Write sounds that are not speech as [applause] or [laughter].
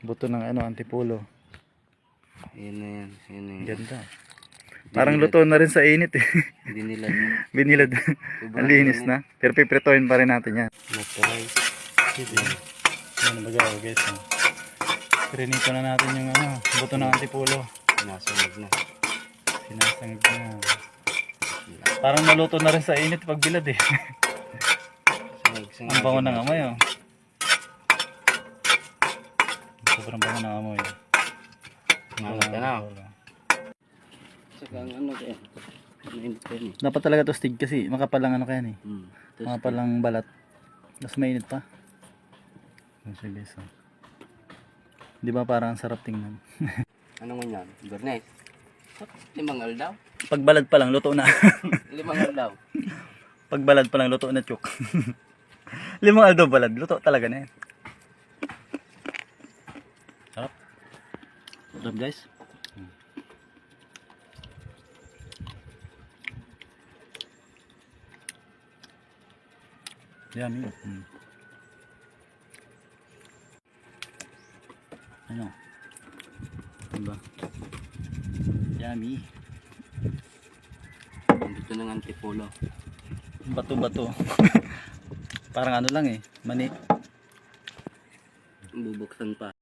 Buto ng ano, antipulo. Ayan na yan. Ayan na yan. Ganda. Parang luto na rin sa init eh. [laughs] Yun. Binilad. Ang linis na. Pero pipritoin pa rin natin yan. Matry. Sige. Ano ba gawin guys? Prinito na natin yung ano, buto ng antipulo. Nasunog na. Sinasangag na. Parang naluto na rin sa init pag bilad eh. Ang bango ng amoy oh. Sobrang bango ng amoy. Nangat ka na. Saka ano kaya. Mainit pa yun eh. Dapat talaga to stig kasi makapal lang ano kaya eh. Hmm. Tapos, Makapal lang balat. Tapos mainit pa. Yan siya guys oh. Di ba parang ang sarap tingnan? [laughs] ano mo yan? Bernes. Limang aldaw. Pag balad pa lang, luto na. [laughs] Limang aldaw. Pag balad pa lang, luto na chuk. [laughs] Limang aldo balad, luto talaga na yan. Sarap. Sarap guys. Yummy. Mm. Ano? Diba? Yummy. Dito ng antipolo. Bato-bato. [laughs] Parang ano lang eh. Mani. Bubuksan pa.